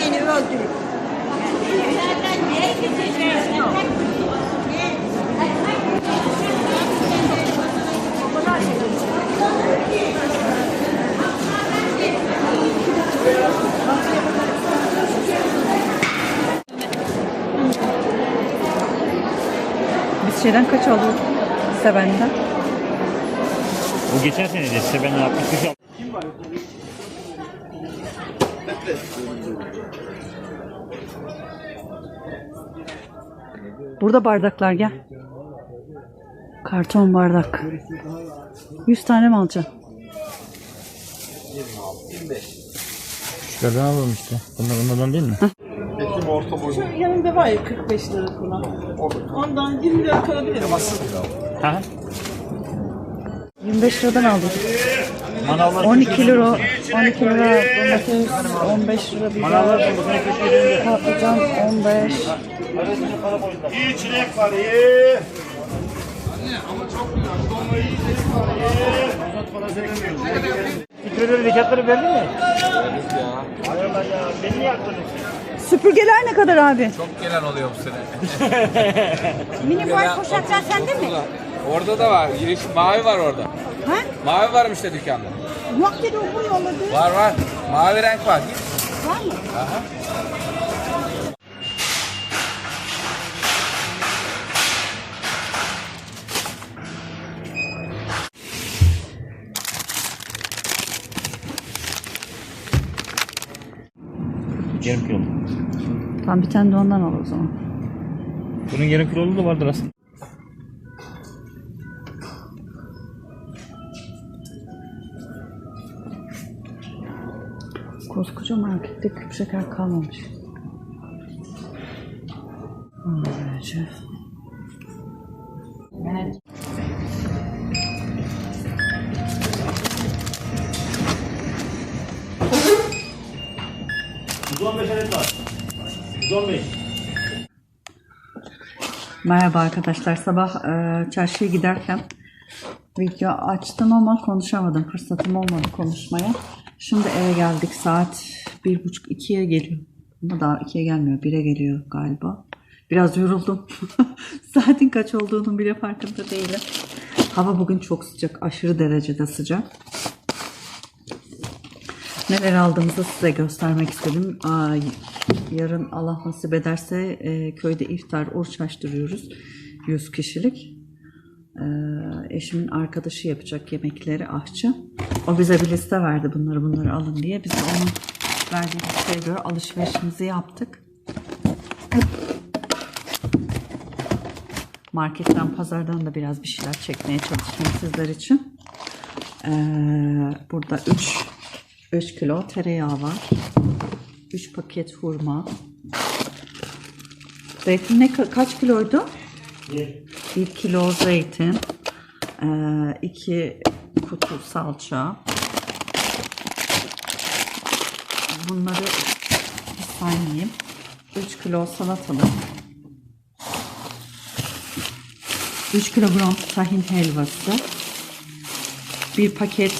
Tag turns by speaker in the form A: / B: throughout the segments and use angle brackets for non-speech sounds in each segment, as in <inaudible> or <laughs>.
A: beni öldürür.
B: Biz şeyden kaç aldık? Seven'den.
C: O geçen sene de ben 63 aldım.
B: Burada bardaklar gel. Karton bardak. 100 tane mi alacaksın?
C: Şuradan alalım işte. Bunlar onlardan değil mi?
D: Ekim orta boylu.
E: Şu yanında var ya 45 lira falan. Ondan 20 lira kalabilirim aslında.
C: Ha?
B: 25 liradan aldık.
C: Manavlar
B: 12 lira, 12 lira domates, 15 lira biber, patlıcan 15.
D: İyi çilek var iyi.
C: Fitreleri zekatları verdi mi? Hay Allah ya. Beni niye
B: Süpürgeler ne kadar abi?
F: Çok gelen oluyor bu sene.
A: Mini boy poşetler sende mi?
F: Orada da var. Giriş mavi var orada.
A: Ha?
F: Mavi varmış işte dükkanda.
A: Yok dedi o bu yolladı.
F: Var var. Mavi renk var. Git.
A: Var mı?
C: Yarım kilo.
B: Tamam bir tane de ondan al o zaman.
C: Bunun yarım kilolu da vardır aslında.
B: Koskoca markette küp şeker kalmamış. Böylece. Merhaba arkadaşlar. Sabah e, çarşıya giderken video açtım ama konuşamadım. Fırsatım olmadı konuşmaya. Şimdi eve geldik. Saat bir buçuk ikiye geliyor. Ama daha ikiye gelmiyor. Bire geliyor galiba. Biraz yoruldum. <laughs> Saatin kaç olduğunun bile farkında değilim. Hava bugün çok sıcak. Aşırı derecede sıcak. Neler aldığımızı size göstermek istedim. Aa, yarın Allah nasip ederse e, köyde iftar oruç açtırıyoruz. 100 kişilik. Ee, eşimin arkadaşı yapacak yemekleri ahçı. O bize bir liste verdi bunları bunları alın diye. Biz de onun verdiği listeye göre alışverişimizi yaptık. Marketten, pazardan da biraz bir şeyler çekmeye çalıştım sizler için. Ee, burada 3 3 kilo tereyağı var. 3 paket hurma. Zeytin ne ka- kaç kiloydu? 1 kilo zeytin. 2 kutu salça. Bunları saymayayım. 3 kilo salatalık. 3 kilogram tahin helvası. Bir paket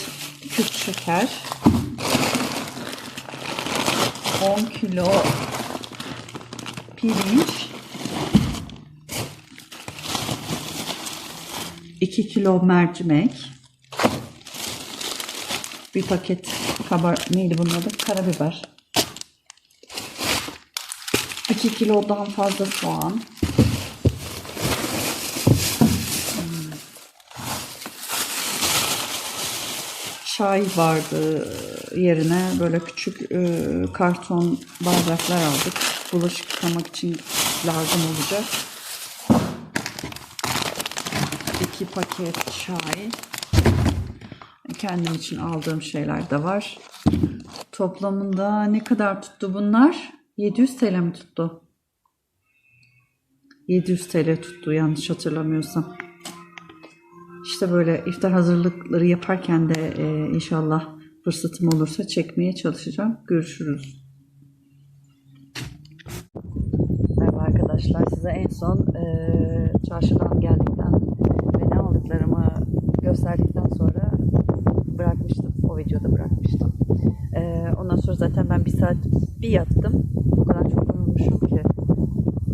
B: küp şeker. 10 kilo pirinç. 2 kilo mercimek. Bir paket kabar neydi bunun adı? Karabiber. 2 kilodan fazla soğan. çay vardı yerine böyle küçük e, karton bardaklar aldık. Bulaşık yıkamak için lazım olacak. İki paket çay. Kendim için aldığım şeyler de var. Toplamında ne kadar tuttu bunlar? 700 TL mi tuttu? 700 TL tuttu yanlış hatırlamıyorsam. İşte böyle iftar hazırlıkları yaparken de e, inşallah fırsatım olursa çekmeye çalışacağım. Görüşürüz. Merhaba arkadaşlar. Size en son e, çarşıdan geldikten ve ne aldıklarımı gösterdikten sonra bırakmıştım. O videoda bırakmıştım. Ee, ondan sonra zaten ben bir saat bir yattım. O kadar çok yorulmuşum ki.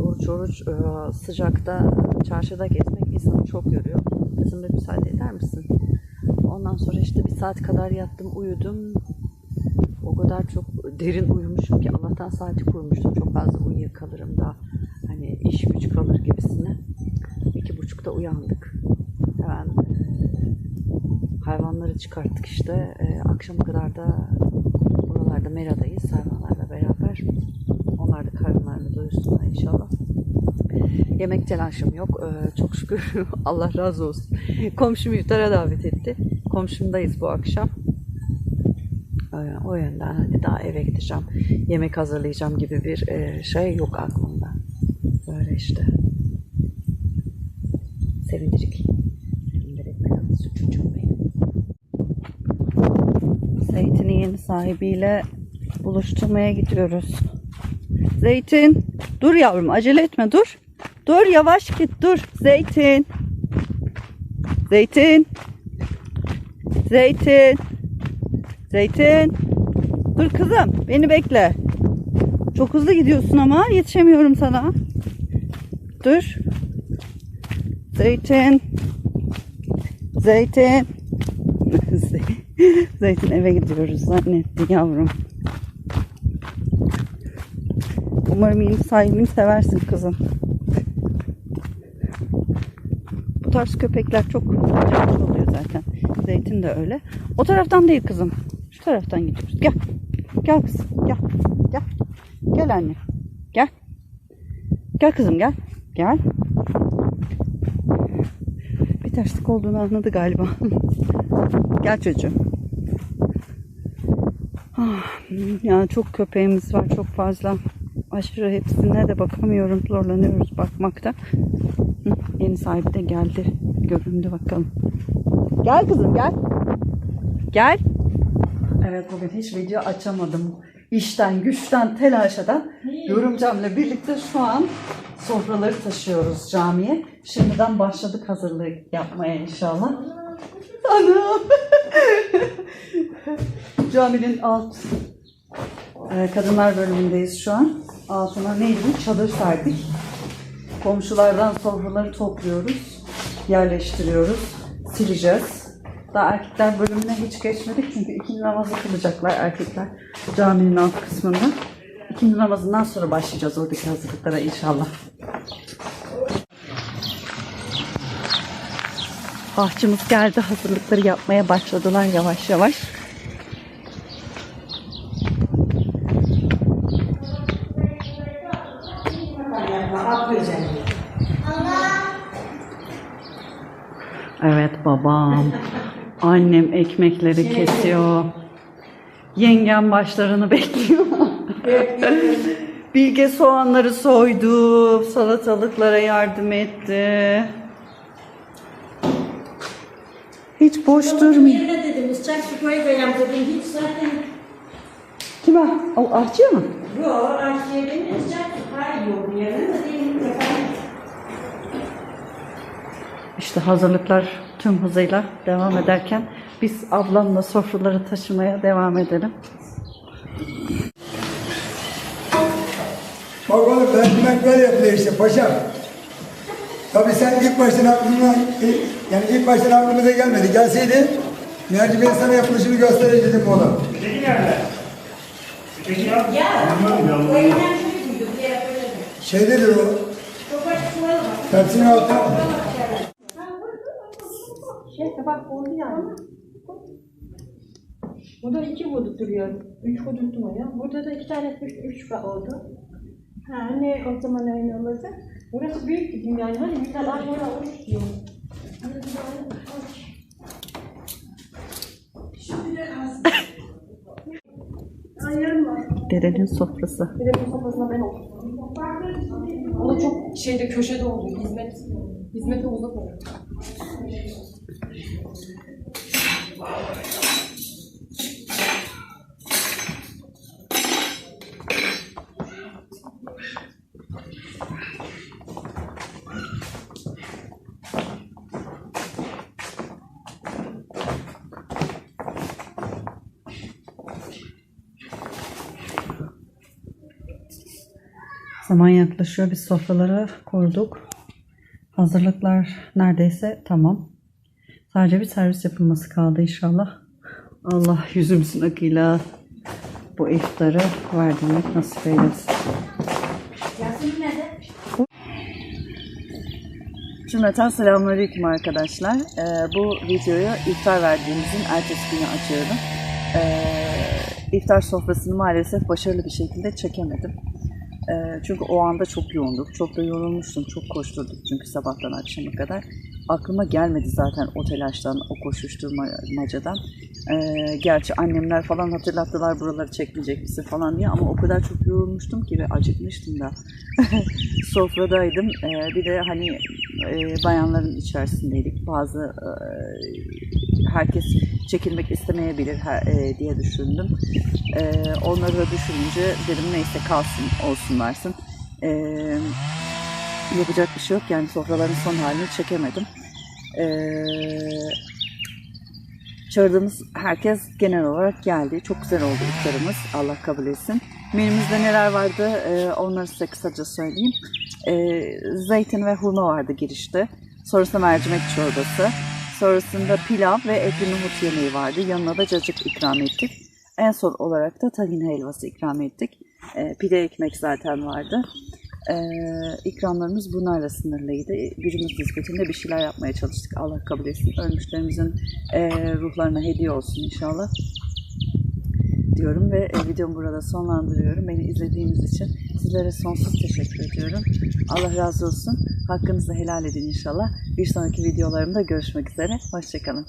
B: Oruç oruç e, sıcakta çarşıda gezmek insanı çok yoruyor. Kızım bir müsaade eder misin? Ondan sonra işte bir saat kadar yattım, uyudum. O kadar çok derin uyumuşum ki Allah'tan saati kurmuştum. Çok fazla uyuyakalırım da hani iş güç kalır gibisine. İki buçukta uyandık. E, hayvanları çıkarttık işte. E, akşama kadar da buralarda Mera'dayız hayvanlarla beraber. Onlar da karınlarını doyursunlar inşallah. Yemek telaşım yok. Ee, çok şükür <laughs> Allah razı olsun. Komşum iftara davet etti. Komşumdayız bu akşam. Ee, o yönden hani daha eve gideceğim. Yemek hazırlayacağım gibi bir e, şey yok aklımda. Böyle işte. Sevindirik. Sevindirik ben suçucum yeni sahibiyle buluşturmaya gidiyoruz. Zeytin. Dur yavrum acele etme dur. Dur yavaş git dur. Zeytin. Zeytin. Zeytin. Zeytin. Dur kızım beni bekle. Çok hızlı gidiyorsun ama yetişemiyorum sana. Dur. Zeytin. Zeytin. <laughs> Zeytin eve gidiyoruz zannetti yavrum. Umarım yeni sahibini seversin kızım. Bu tarz köpekler çok cevaplı oluyor zaten. Zeytin de öyle. O taraftan değil kızım. Şu taraftan gidiyoruz. Gel. Gel kızım. Gel. Gel. Gel anne. Gel. Gel kızım gel. Gel. Bir terslik olduğunu anladı galiba. <laughs> gel çocuğum. Ah, ya çok köpeğimiz var çok fazla. Aşırı hepsine de bakamıyorum. Zorlanıyoruz bakmakta. Hı, Yeni sahibi de geldi. Göründü bakalım. Gel kızım gel. Gel. Evet bugün hiç video açamadım. İşten, güçten, telaşadan yorumcamla birlikte şu an sofraları taşıyoruz camiye. Şimdiden başladık hazırlığı yapmaya inşallah. Anam. Caminin alt ee, kadınlar bölümündeyiz şu an. Altına neydi? Çadır serdik. Komşulardan sofraları topluyoruz. Yerleştiriyoruz. Sileceğiz. Daha erkekler bölümüne hiç geçmedik çünkü ikindi namazı kılacaklar erkekler caminin alt kısmında. İkindi namazından sonra başlayacağız oradaki hazırlıklara inşallah. Bahçımız geldi. Hazırlıkları yapmaya başladılar yavaş yavaş. Evet babam. Annem ekmekleri kesiyor. Yengem başlarını bekliyor. Bilge soğanları soydu. Salatalıklara yardım etti. Hiç boş durmuyor.
G: Yerine dedim sıcak su koymayayım dedim hiç zaten
B: Kime? O ahçıya mı?
G: bu akciğerin sıcak su kayıyor bu yerine de değil efendim.
B: İşte hazırlıklar tüm hızıyla devam ederken biz ablamla sofraları taşımaya devam edelim.
H: Bak oğlum mercimekler yapılıyor işte paşam. Tabii sen ilk baştan aklına, yani ilk baştan aklımıza gelmedi. Gelseydi mercimeğin sana yapılışını gösterecektim oğlum.
G: Ya o yüzden şöyle duydum diye böyle.
H: Şeydedir o,
G: Çok açık var.
H: tepsinin altında.
E: Şey bak oldu yani. Burada iki hudut duruyor. Üç hudut duruyor. Burada da iki tane üç, üç oldu. Ha ne o zaman öyle olacak? Burası büyük bir gün yani. Hani misal ay orada oruç diyor. Bir.
B: Dedenin sofrası.
E: Bir de bu sofrasına ben oturdum. O da çok şeyde köşede oluyor. Hizmet. Hizmete uzak oluyor.
B: Zaman yaklaşıyor. Biz sofraları kurduk. Hazırlıklar neredeyse tamam. Sadece bir servis yapılması kaldı inşallah. Allah yüzümüzün akıyla bu iftarı verdirmek nasip eylesin. Cümleten selamünaleyküm arkadaşlar. Ee, bu videoyu iftar verdiğimizin ertesi günü açıyorum. Ee, iftar sofrasını maalesef başarılı bir şekilde çekemedim. Çünkü o anda çok yoğunduk. Çok da yorulmuştum. Çok koşturduk çünkü sabahtan akşama kadar. Aklıma gelmedi zaten o telaştan, o koşuşturmacadan. Ee, gerçi annemler falan hatırlattılar buraları çekmeyecek misin falan diye ama o kadar çok yorulmuştum ki ve acıkmıştım da. <laughs> Sofradaydım. Ee, bir de hani e, bayanların içerisindeydik. Bazı e, herkes çekilmek istemeyebilir e, diye düşündüm. E, onları da düşününce dedim neyse kalsın olsun varsın. E, yapacak bir şey yok yani sofraların son halini çekemedim. E, çağırdığımız herkes genel olarak geldi. Çok güzel oldu iftarımız. Allah kabul etsin. Menümüzde neler vardı e, onları size kısaca söyleyeyim. E, zeytin ve hurma vardı girişte. Sonrasında mercimek çorbası. Sonrasında pilav ve etli nohut yemeği vardı. Yanına da cacık ikram ettik. En son olarak da tahin helvası ikram ettik. E, pide ekmek zaten vardı. E, ikramlarımız bunlarla sınırlıydı. Gücümüz nispetinde bir şeyler yapmaya çalıştık. Allah kabul etsin. Ölmüşlerimizin e, ruhlarına hediye olsun inşallah diyorum ve e, videomu burada sonlandırıyorum. Beni izlediğiniz için sizlere sonsuz teşekkür ediyorum. Allah razı olsun. Hakkınızı helal edin inşallah. Bir sonraki videolarımda görüşmek üzere. Hoşçakalın.